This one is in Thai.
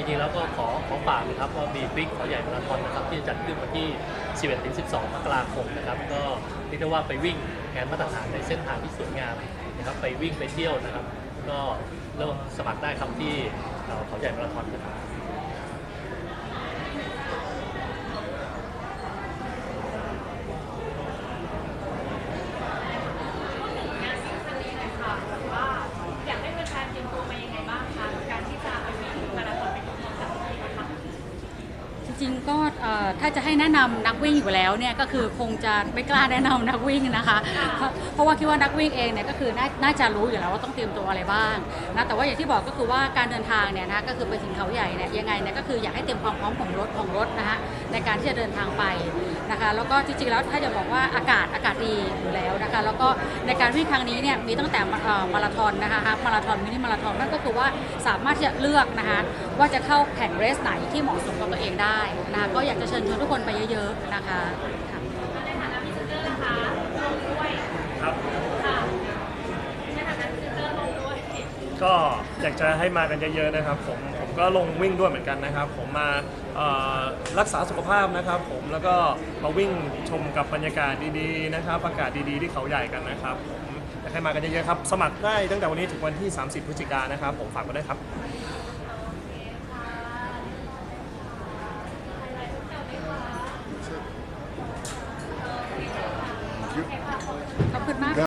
จริงๆแล้วก็ขอขอฝากนะครับว่าบีฟิกขอใหญ่มาราธอนนะครับที่จะจัดขึ้นวันที่ 11 12 มกราคมนะครับก็เรียกไว่าไปวิ่งงานมาตรฐานในเส้นทางที่สวยงามนะครับไปวิ่งไปเที่ยวนะครับ ก็เริ่มสมัครได้ครับที่ขอใหญ่มาราธอนนะครับ ริง ๆ ก็ถ้าจะให้แนะนำนักวิ่งอยู่แล้วเนี่ยก็คือคงจะไม่กล้าแนะนำนักวิ่งนะคะ เพราะว่าคิดว่านักวิ่งเองเนี่ยก็คือน่าน่าจะรู้อยู่แล้วว่าต้องเตรียมตัวอะไรบ้างนะแต่ว่าอย่างที่บอกก็คือว่าการเดินทางเนี่ยนะก็คือไปถึงเขาใหญ่เนี่ยยังไงเนี่ยก็คืออยากให้เตรียมความพร้อมของรถของรถนะคะในการที่จะเดินทางไปนะคะ แล้วก็จริงๆแล้วถ้าจะบอกว่าอากาศอากาศดีอยู่แล้วนะคะแล้วก็ในการวิ่งครั้งนี้เนี่ยมีตั้งแต่เอ่อมาราธอนนะคะฮาล์ฟมาราธอนมินิมาราธอนนั่นก็คือว่าสามารถที่จะเลือกนะคะว่าจะเข้าแข่งเรสไหนที่เหมาะสมกับตัวเองได้นะคะก็อยากจะเชิญชวนทุกคนไปเยอะๆนะคะค่ะในฐานะพรีเซนเตอร์นะคะลงด้วยครับค่ะในฐานะพรีเซนเตอร์ลงด้วยก็อยากจะให้มากันเยอะๆนะครับผมผมก็ลงวิ่งด้วยเหมือนกันนะครับ ผมมาเอ่อรักษาสุขภาพนะครับ ผมแล้วก็มาวิ่งชมกับบรรยากาศดีๆนะครับอากาศดีๆที่เขาใหญ่กันนะครับผมอยากให้มากันเยอะๆครับ สมัครได้ตั้งแต่วันนี้ถึงวันที่ 30 พฤศจิกายนนะครับ ผมฝากไว้ด้วยครับ ขอบคุณมาก